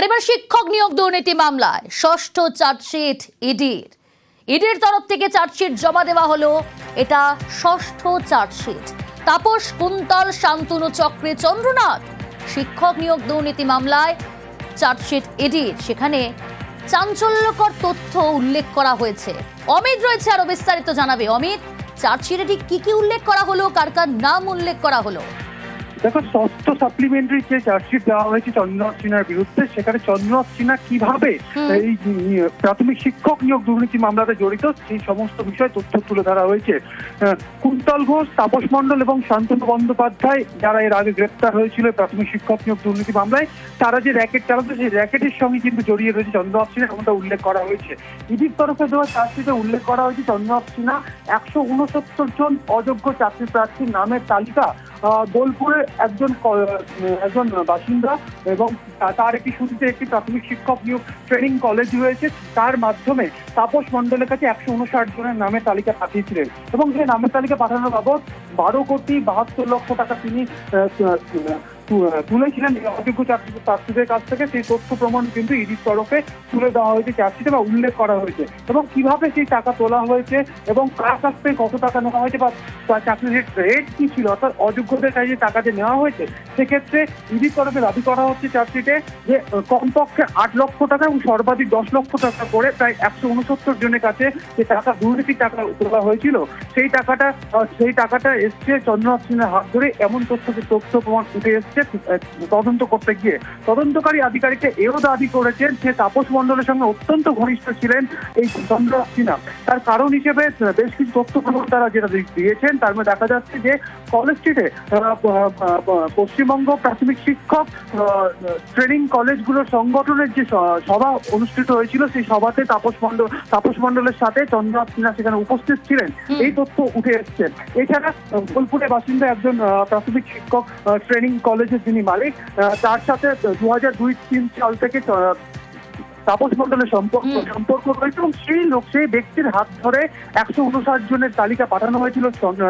আর এবার শিক্ষক নিয়োগ দুর্নীতি মামলায় ষষ্ঠ চার্জশিট ইডির। ইডির তরফ থেকে চার্জশিট জমা দেওয়া হলো। এটা ষষ্ঠ চার্জশিট। তাপস, কুন্তল, শান্তনু চক্রে চন্দ্রনাথ শিক্ষক নিয়োগ দুর্নীতি মামলায় চার্জশিট ইডির। সেখানে চাঞ্চল্যকর তথ্য উল্লেখ করা হয়েছে। অমিত রয়েছে আরও বিস্তারিত জানাবে। অমিত, চার্জশিটে ঠিক কি কি উল্লেখ করা হলো? কার কার নাম উল্লেখ করা হলো? দেখো ষষ্ঠ সাপ্লিমেন্টারি যে চার্জশিট দেওয়া হয়েছে চন্দ্রনাথ সিনহার বিরুদ্ধে সেখানে চন্দ্রনাথ সিনহা কীভাবে এই প্রাথমিক শিক্ষক নিয়োগ দুর্নীতি মামলাতে জড়িত সেই সমস্ত বিষয়ে তথ্য তুলে ধরা হয়েছে। কুন্তল ঘোষ তাপস মণ্ডল এবং শান্তনু বন্দ্যোপাধ্যায় যারা এর আগে গ্রেপ্তার হয়েছিল প্রাথমিক শিক্ষক নিয়োগ দুর্নীতি মামলায় তারা যে র্যাকেট চালাতো সেই র্যাকেটের সঙ্গে কিন্তু জড়িয়ে রয়েছে চন্দ্রনাথ সিনহা এমনটা উল্লেখ করা হয়েছে। ইডির তরফে দেওয়া চার্জশিটে উল্লেখ করা হয়েছে চন্দ্রনাথ সিনহা একশো উনসত্তর জন অযোগ্য চাকরি প্রার্থীর নামের তালিকা বোলপুরে একজন একজন বাসিন্দা এবং তার একটি শুরুতে একটি প্রাথমিক শিক্ষক নিয়োগ ট্রেনিং কলেজ রয়েছে। তার মাধ্যমে তাপস মণ্ডলের কাছে একশো উনষাট জনের নামের তালিকা পাঠিয়েছিলেন এবং সেই নামের তালিকা পাঠানোর বাবদ বারো কোটি বাহাত্তর লক্ষ টাকা তিনি তুলেছিলেন। অযোগ্য চাকরি প্রার্থীদের কাছ থেকে সেই তথ্য প্রমাণ কিন্তু ইডির তরফে তুলে দেওয়া হয়েছে, চার্জশিটে বা উল্লেখ করা হয়েছে। এবং কীভাবে সেই টাকা তোলা হয়েছে এবং কার কাছ থেকে কত টাকা নেওয়া হয়েছে বা চাকরির রেট কি ছিল, অর্থাৎ অযোগ্যদের কাছে টাকা যে নেওয়া হয়েছে, সেক্ষেত্রে ইডির তরফে দাবি করা হচ্ছে চার্জশিটে যে কমপক্ষে আট লক্ষ টাকা এবং সর্বাধিক দশ লক্ষ টাকা করে প্রায় একশো উনসত্তর জনের কাছে যে টাকা দুর্নীতির টাকা তোলা হয়েছিল, সেই টাকাটা সেই টাকাটা এসছে চন্দ্রনাথ সিংহের হাত ধরে। এমন তথ্য তথ্য প্রমাণ উঠে এসছে। আহ, তদন্ত করতে গিয়ে। তদন্তকারী আধিকারিককে এও দাবি করেছেন যে তাপস মণ্ডলের সঙ্গে অত্যন্ত ঘনিষ্ঠ ছিলেন এই চন্দ্রনাথ সিনহা। তার কারণ হিসেবে বেশ কিছু তথ্য তারা যেটা দিয়েছেন তার মধ্যে দেখা যাচ্ছে যে কলেজ স্ট্রিটে পশ্চিমবঙ্গ প্রাথমিক শিক্ষক ট্রেনিং কলেজগুলোর সংগঠনের যে সভা অনুষ্ঠিত হয়েছিল সেই সভাতে তাপস মণ্ডল তাপস মণ্ডলের সাথে চন্দ্রনাথ সিনহা সেখানে উপস্থিত ছিলেন। এই তথ্য উঠে এসছে। এছাড়া বোলপুরের বাসিন্দা একজন প্রাথমিক শিক্ষক ট্রেনিং কলেজের যিনি মালিক তার সাথে দু হাজার দুই তিন সাল থেকে তাপস মন্ডলের সম্পর্ক সম্পর্ক রয়েছে এবং সেই লোক সেই ব্যক্তির হাত ধরে একশো উনষাট জনের তালিকা পাঠানো হয়েছিল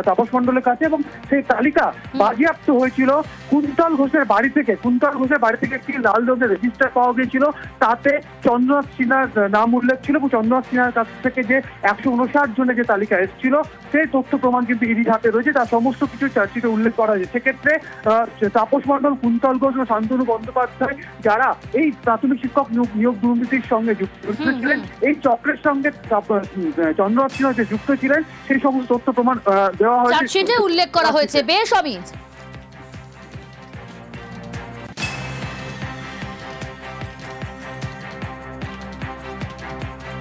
তাপস মণ্ডলের কাছে এবং সেই তালিকা বাজেয়াপ্ত হয়েছিল কুন্তল ঘোষের বাড়ি থেকে কুন্তল ঘোষের বাড়ি থেকে একটি লাল রঙের রেজিস্টার পাওয়া গিয়েছিল। তাতে চন্দ্রনাথ সিনহার নাম উল্লেখ ছিল এবং চন্দ্রনাথ সিনহার কাছ থেকে যে একশো উনষাট জনের যে তালিকা এসেছিল সেই তথ্য প্রমাণ কিন্তু ইডির হাতে রয়েছে তার সমস্ত কিছু চার্জশিটে উল্লেখ করা হয়েছে। সেক্ষেত্রে তাপস মণ্ডল কুন্তল ঘোষ ও শান্তনু বন্দ্যোপাধ্যায় যারা এই প্রাথমিক শিক্ষক নিয়োগ- দুর্নীতির সঙ্গে যুক্ত ছিলেন এই চক্রের সঙ্গে চন্দ্রনাথ সিনহা যে যুক্ত ছিলেন সেই সমস্ত তথ্য প্রমাণ দেওয়া হয়েছে। উল্লেখ করা হয়েছে বেশ অমিত।